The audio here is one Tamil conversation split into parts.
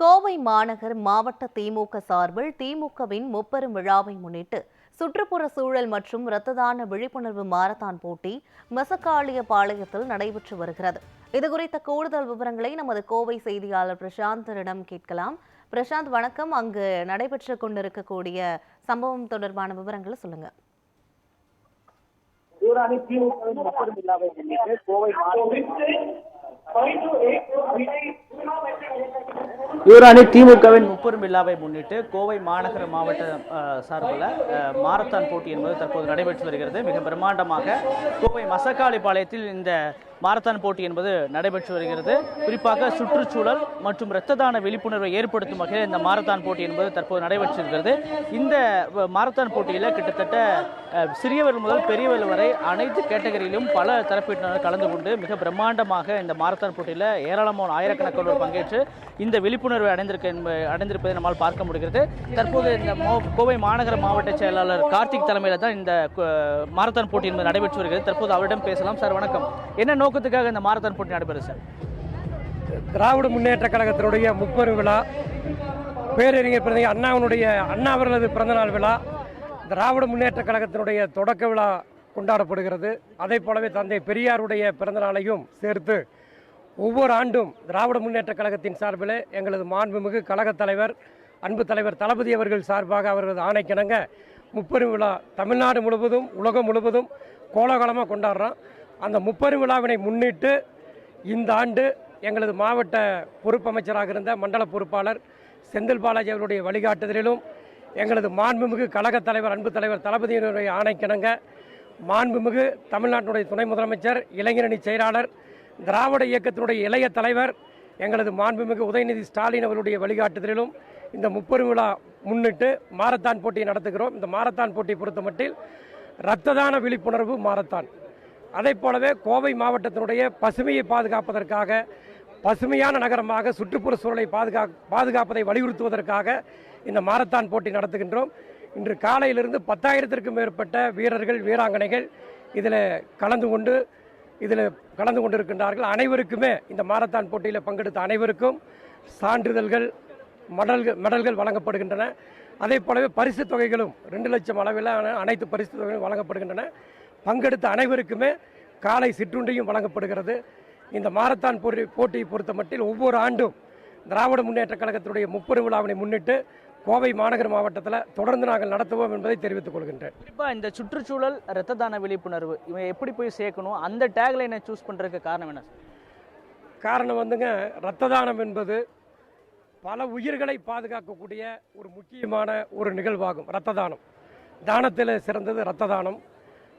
கோவை மாநகர் மாவட்ட திமுக சார்பில் திமுகவின் முப்பெரும் விழாவை முன்னிட்டு சுற்றுப்புற சூழல் மற்றும் இரத்த தான விழிப்புணர்வு மாரத்தான் போட்டி மசக்காளியபாளையத்தில் நடைபெற்று வருகிறது. இதுகுறித்த கூடுதல் விவரங்களை நமது கோவை செய்தியாளர் பிரசாந்தரிடம் கேட்கலாம். பிரசாந்த் வணக்கம். அங்கு நடைபெற்று கொண்டிருக்கக்கூடிய சம்பவம் தொடர்பான விவரங்களை சொல்லுங்க. சூறாவளி திமுகவின் மக்கள் விழாவை முன்னிட்டு கோவை யூரானி திமுகவின் முப்பெரும் விழாவை முன்னிட்டு கோவை மாநகர மாவட்ட அஹ், சார்பில் மாரத்தான் போட்டி என்பது தற்போது நடைபெற்று வருகிறது. மிக பிரம்மாண்டமாக கோவை மசக்காளிப்பாளையத்தில் இந்த மாரத்தான் போட்டி என்பது நடைபெற்று வருகிறது. குறிப்பாக சுற்றுச்சூழல் மற்றும் இரத்த தான விழிப்புணர்வை ஏற்படுத்தும் வகையில் இந்த மாரத்தான் போட்டி என்பது தற்போது நடைபெற்றிருக்கிறது. இந்த மாரத்தான் போட்டியில் கிட்டத்தட்ட சிறியவர் முதல் பெரியவர் வரை அனைத்து கேட்டகரியிலும் பல தரப்பினர் கலந்து கொண்டு மிக பிரம்மாண்டமாக இந்த மாரத்தான் போட்டியில் ஏராளமான ஆயிரக்கணக்கானோர் பங்கேற்று இந்த விழிப்புணர்வை அடைந்திருக்க என்ப- அடைந்திருப்பதை நம்மால் பார்க்க முடிகிறது. தற்போது இந்த மோ- கோவை மாநகர மாவட்ட செயலாளர் கார்த்திக் தலைமையில் தான் இந்த மாரத்தான் போட்டி என்பது நடைபெற்று வருகிறது. தற்போது அவரிடம் பேசலாம். சார் வணக்கம். என்ன நோக்கத்துக்காக இந்த மாரத்தான் போட்டி நடைபெறுது சார். திராவிட முன்னேற்ற கழகத்தினுடைய முப்பெரு விழா பேரறிஞர் பிறந்த அண்ணாவினுடைய அண்ணா அவர்களது பிறந்தநாள் விழா திராவிட முன்னேற்ற கழகத்தினுடைய தொடக்க விழா கொண்டாடப்படுகிறது. அதே போலவே தந்தை பெரியாருடைய பிறந்தநாளையும் சேர்த்து ஒவ்வொரு ஆண்டும் திராவிட முன்னேற்ற கழகத்தின் சார்பில் எங்களது மாண்புமிகு கழகத் தலைவர் அன்பு தலைவர் தளபதி அவர்கள் சார்பாக அவரது ஆணைக்கிணங்க முப்பெரும் விழா தமிழ்நாடு முழுவதும் உலகம் முழுவதும் கோலாகலமாக கொண்டாடுறோம். அந்த முப்பெரும் விழாவினை முன்னிட்டு இந்த ஆண்டு எங்களது மாவட்ட பொறுப்பமைச்சராக இருந்த மண்டல பொறுப்பாளர் செந்தில் பாலாஜி அவருடைய வழிகாட்டுதலிலும் எங்களது மாண்புமிகு கழகத் தலைவர் அன்பு தலைவர் தளபதியினுடைய ஆணைக்கிணங்க மாண்புமிகு தமிழ்நாட்டினுடைய துணை முதலமைச்சர் இளைஞரணி செயலாளர் திராவிட இயக்கத்தினுடைய இளைய தலைவர் எங்களது மாண்புமிகு உதயநிதி ஸ்டாலின் அவருடைய வழிகாட்டுதலிலும் இந்த முப்பெரும் விழா முன்னிட்டு மாரத்தான் போட்டியை நடத்துகிறோம். இந்த மாரத்தான் போட்டி பொறுத்தமட்டில் இரத்த தான விழிப்புணர்வு மாரத்தான். அதே போலவே கோவை மாவட்டத்தினுடைய பசுமையை பாதுகாப்பதற்காக பசுமையான நகரமாக சுற்றுப்புற சூழலை பாதுகா பாதுகாப்பதை வலியுறுத்துவதற்காக இந்த மாரத்தான் போட்டி நடத்துகின்றோம். இன்று காலையிலிருந்து பத்தாயிரத்திற்கும் மேற்பட்ட வீரர்கள் வீராங்கனைகள் இதில் கலந்து கொண்டு இதில் கலந்து கொண்டிருக்கின்றார்கள். அனைவருக்குமே இந்த மாரத்தான் போட்டியில் பங்கெடுத்த அனைவருக்கும் சான்றிதழ்கள் மடல்கள் மெடல்கள் வழங்கப்படுகின்றன. அதே போலவே பரிசு தொகைகளும் ரெண்டு லட்சம் அளவிலான அனைத்து பரிசு தொகைகளும் வழங்கப்படுகின்றன. பங்கெடுத்த அனைவருக்குமே காலை சிற்றுண்டியும் வழங்கப்படுகிறது. இந்த மாரத்தான் போட்டி போட்டியை பொறுத்த மட்டில் ஒவ்வொரு ஆண்டும் திராவிட முன்னேற்ற கழகத்தினுடைய முப்பெரும் விழாவினை முன்னிட்டு கோவை மாநகர மாவட்டத்தில் தொடர்ந்து நாங்கள் நடத்துவோம் என்பதை தெரிவித்துக் கொள்கின்றேன். குறிப்பாக இந்த சுற்றுச்சூழல் இரத்த தான விழிப்புணர்வு இவன் எப்படி போய் சேர்க்கணும்? அந்த டேக்லைனை சூஸ் பண்ணுறதுக்கு காரணம் என்ன சார் காரணம் வந்துங்க இரத்த தானம் என்பது பல உயிர்களை பாதுகாக்கக்கூடிய ஒரு முக்கியமான ஒரு நிகழ்வாகும் இரத்த தானம். தானத்தில் சிறந்தது இரத்த தானம்.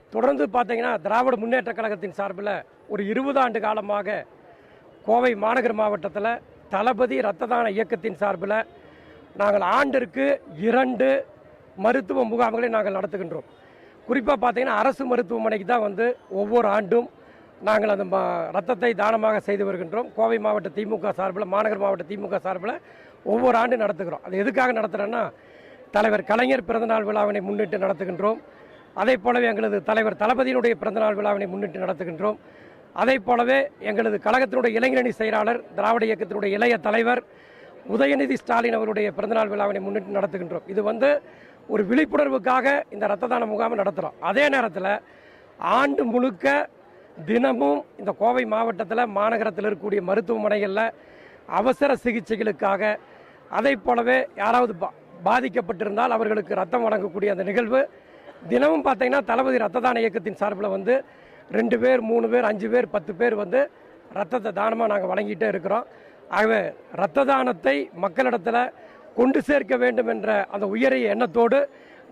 தொடர்ந்து பார்த்தீங்கன்னா திராவிட முன்னேற்ற கழகத்தின் சார்பில் ஒரு இருபது ஆண்டு காலமாக கோவை மாநகர் மாவட்டத்தில் தளபதி இரத்த தான இயக்கத்தின் சார்பில் நாங்கள் ஆண்டிற்கு இரண்டு மருத்துவ முகாம்களை நாங்கள் நடத்துகின்றோம். குறிப்பாக பார்த்தீங்கன்னா அரசு மருத்துவமனைக்கு தான் வந்து ஒவ்வொரு ஆண்டும் நாங்கள் அந்த ம- ரத்தத்தை தானமாக செய்து வருகின்றோம். கோவை மாவட்ட திமுக சார்பில் மாநகர் மாவட்ட திமுக சார்பில் ஒவ்வொரு ஆண்டும் நடத்துகிறோம். அது எதுக்காக நடத்துகிறோன்னா தலைவர் கலைஞர் பிறந்தநாள் விழாவினை முன்னிட்டு நடத்துகின்றோம். அதே போலவே எங்களது தலைவர் தளபதியினுடைய பிறந்தநாள் விழாவினை முன்னிட்டு நடத்துகின்றோம். அதே போலவே எங்களது கழகத்தினுடைய இளைஞரணி செயலாளர் திராவிட இயக்கத்தினுடைய இளைய தலைவர் உதயநிதி ஸ்டாலின் அவருடைய பிறந்தநாள் விழாவினை முன்னிட்டு நடத்துகின்றோம். இது வந்து ஒரு விழிப்புணர்வுக்காக இந்த ரத்த தான முகாமை நடத்துகிறோம் அதே நேரத்தில் ஆண்டு முழுக்க தினமும் இந்த கோவை மாவட்டத்தில் மாநகரத்தில் இருக்கக்கூடிய மருத்துவமனைகளில் அவசர சிகிச்சைகளுக்காக அதை போலவே யாராவது பா பாதிக்கப்பட்டிருந்தால் அவர்களுக்கு ரத்தம் வழங்கக்கூடிய அந்த நிகழ்வு தினமும் பார்த்தீங்கன்னா தளபதி ரத்த தான இயக்கத்தின் சார்பில் வந்து ரெண்டு பேர் மூணு பேர் அஞ்சு பேர் பத்து பேர் வந்து ரத்தத்தை தானமாக நாங்கள் வழங்கிட்டே இருக்கிறோம். ஆகவே இரத்த தானத்தை மக்களிடத்தில் கொண்டு சேர்க்க வேண்டும் என்ற அந்த உயரிய எண்ணத்தோடு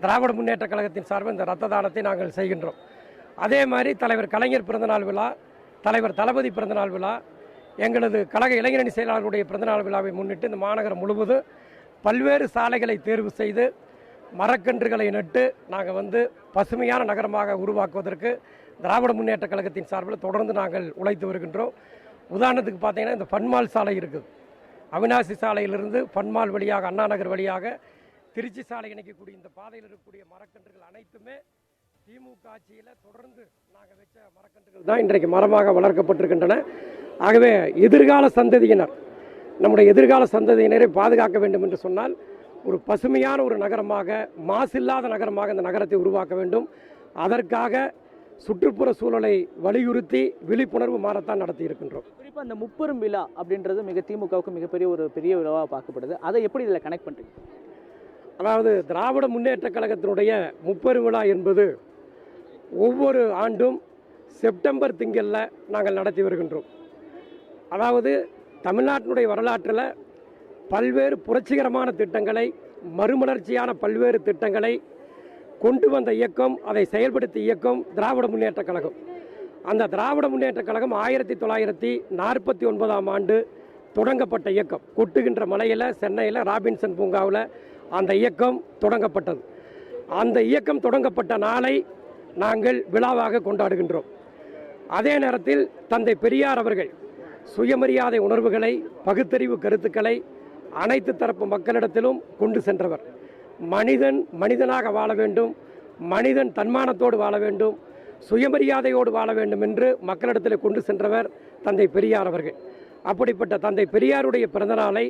திராவிட முன்னேற்ற கழகத்தின் சார்பில் இந்த ரத்த தானத்தை நாங்கள் செய்கின்றோம். அதே மாதிரி தலைவர் கலைஞர் பிறந்தநாள் விழா தலைவர் தளபதி பிறந்தநாள் விழா எங்களது கழக இளைஞரணி செயலாளருடைய பிறந்தநாள் விழாவை முன்னிட்டு இந்த மாநகரம் முழுவதும் பல்வேறு சாலைகளை தேர்வு செய்து மரக்கன்றுகளை நட்டு நாங்கள் வந்து பசுமையான நகரமாக உருவாக்குவதற்கு திராவிட முன்னேற்ற கழகத்தின் சார்பில் தொடர்ந்து நாங்கள் உழைத்து வருகின்றோம். உதாரணத்துக்கு பார்த்தீங்கன்னா இந்த பன்மால் சாலை இருக்குது. அவினாசி சாலையிலிருந்து பன்மால் வழியாக அண்ணா நகர் வழியாக திருச்சி சாலை இணைக்கக்கூடிய இந்த பாதையில் இருக்கக்கூடிய மரக்கன்றுகள் அனைத்துமே திமுக ஆட்சியில் தொடர்ந்து நாங்கள் வச்ச மரக்கன்றுகள் தான் இன்றைக்கு மரமாக வளர்க்கப்பட்டிருக்கின்றன. ஆகவே எதிர்கால சந்ததியினர் நம்முடைய எதிர்கால சந்ததியினரை பாதுகாக்க வேண்டும் என்று சொன்னால் ஒரு பசுமையான ஒரு நகரமாக மாசில்லாத நகரமாக இந்த நகரத்தை உருவாக்க வேண்டும். அதற்காக சுற்றுப்புற சூழலை வலியுறுத்தி விழிப்புணர்வு மாரத்தான் நடத்தி இருக்கின்றோம். குறிப்பாக அந்த முப்பெரும் விழா அப்படின்றது மிக திமுகவுக்கு மிகப்பெரிய ஒரு பெரிய விழாவாக பார்க்கப்படுது. அதை எப்படி இதில் கனெக்ட் பண்ணுறீங்க அதாவது திராவிட முன்னேற்ற கழகத்தினுடைய முப்பெரும் விழா என்பது ஒவ்வொரு ஆண்டும் செப்டம்பர் திங்களில் நாங்கள் நடத்தி வருகின்றோம். அதாவது தமிழ்நாட்டினுடைய வரலாற்றில் பல்வேறு புரட்சிகரமான திட்டங்களை மறுமலர்ச்சியான பல்வேறு திட்டங்களை கொண்டு வந்த இயக்கம் அதை செயல்படுத்திய இயக்கம் திராவிட முன்னேற்ற கழகம். அந்த திராவிட முன்னேற்ற கழகம் ஆயிரத்தி தொள்ளாயிரத்தி நாற்பத்தி ஒன்பதாம் ஆண்டு தொடங்கப்பட்ட இயக்கம். கொட்டுகின்ற மலையில் சென்னையில் ராபின்சன் பூங்காவில் அந்த இயக்கம் தொடங்கப்பட்டது. அந்த இயக்கம் தொடங்கப்பட்ட நாளை நாங்கள் விழாவாக கொண்டாடுகின்றோம். அதே நேரத்தில் தந்தை பெரியார் அவர்கள் சுயமரியாதை உணர்வுகளை பகுத்தறிவு கருத்துக்களை அனைத்து தரப்பு மக்களிடத்திலும் கொண்டு சென்றவர். மனிதன் மனிதனாக வாழ வேண்டும். மனிதன் தன்மானத்தோடு வாழ வேண்டும். சுயமரியாதையோடு வாழ வேண்டும் என்று மக்களிடத்தில் கொண்டு சென்றவர் தந்தை பெரியார் அவர்கள். அப்படிப்பட்ட தந்தை பெரியாருடைய பிறந்தநாளை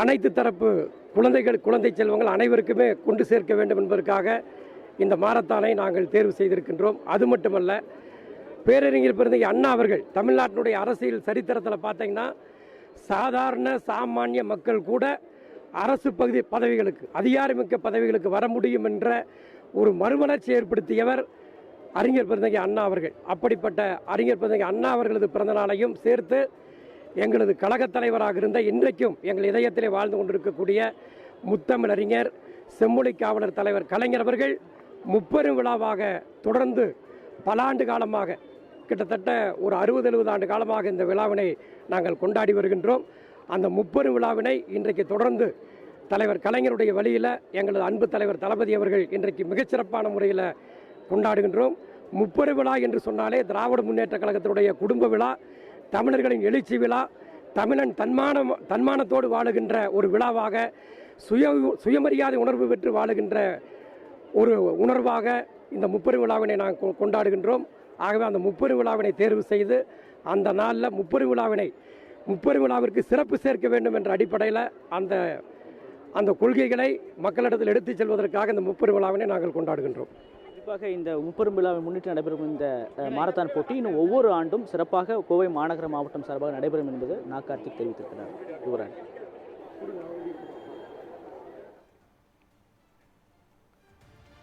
அனைத்து தரப்பு குழந்தைகள் குழந்தை செல்வங்கள் அனைவருக்குமே கொண்டு சேர்க்க வேண்டும் என்பதற்காக இந்த மாரத்தானை நாங்கள் தேர்வு செய்திருக்கின்றோம். அது மட்டுமல்ல பேரறிஞர் பிறந்த அண்ணா அவர்கள் தமிழ்நாட்டினுடைய அரசியல் சரித்திரத்தில் பார்த்தீங்கன்னா சாதாரண சாமானிய மக்கள் கூட அரசு பகுதி பதவிகளுக்கு அதிகாரமிக்க பதவிகளுக்கு வர முடியும் என்ற ஒரு மறுமலர்ச்சி ஏற்படுத்தியவர் அறிஞர் பிறந்தகை அண்ணா அவர்கள். அப்படிப்பட்ட அறிஞர் பிறந்தகை அண்ணா அவர்களது பிறந்த நாளையும் சேர்த்து எங்களது கழகத் தலைவராக இருந்த இன்றைக்கும் எங்கள் இதயத்திலே வாழ்ந்து கொண்டிருக்கக்கூடிய முத்தமிழறிஞர் செம்மொழி காவலர் தலைவர் கலைஞர் அவர்கள் முப்பெரும் விழாவாக தொடர்ந்து பல ஆண்டு காலமாக கிட்டத்தட்ட ஒரு அறுபது எழுபது ஆண்டு காலமாக இந்த விழாவினை நாங்கள் கொண்டாடி வருகின்றோம். அந்த முப்பெரும் விழாவினை இன்றைக்கு தொடர்ந்து தலைவர் கலைஞருடைய வழியில் எங்களது அன்பு தலைவர் தளபதி அவர்கள் இன்றைக்கு மிகச்சிறப்பான முறையில் கொண்டாடுகின்றோம். முப்பெரு விழா என்று சொன்னாலே திராவிட முன்னேற்ற கழகத்தினுடைய குடும்ப விழா தமிழர்களின் எழுச்சி விழா தமிழன் தன்மான தன்மானத்தோடு வாழுகின்ற ஒரு விழாவாக சுய சுயமரியாதை உணர்வு பெற்று வாழுகின்ற ஒரு உணர்வாக இந்த முப்பெரு விழாவினை நாங்கள் கொண்டாடுகின்றோம். ஆகவே அந்த முப்பெரு விழாவினை தேர்வு செய்து அந்த நாளில் முப்பெரு விழாவினை முப்பெரு விழாவிற்கு சிறப்பு சேர்க்க வேண்டும் என்ற அடிப்படையில் அந்த அந்த கொள்கைகளை மக்களிடத்தில் எடுத்துச் செல்வதற்காக இந்த முப்பெரு விழாவினை நாங்கள் கொண்டாடுகின்றோம். குறிப்பாக இந்த முப்பெரும் விழாவை முன்னிட்டு நடைபெறும் இந்த மாரத்தான் போட்டி இன்னும் ஒவ்வொரு ஆண்டும் சிறப்பாக கோவை மாநகர மாவட்டம் சார்பாக நடைபெறும் என்பது நா கார்த்திக் தெரிவித்திருக்கிறார். யுவராணி.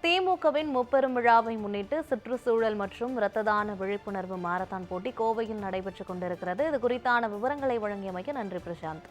திமுகவின் முப்பெரும் விழாவை முன்னிட்டு சுற்றுச்சூழல் மற்றும் இரத்த தான விழிப்புணர்வு மாரத்தான் போட்டி கோவையில் நடைபெற்றுக் கொண்டிருக்கிறது. இது குறித்தான விவரங்களை வழங்கியமைக்கு நன்றி பிரசாந்த்.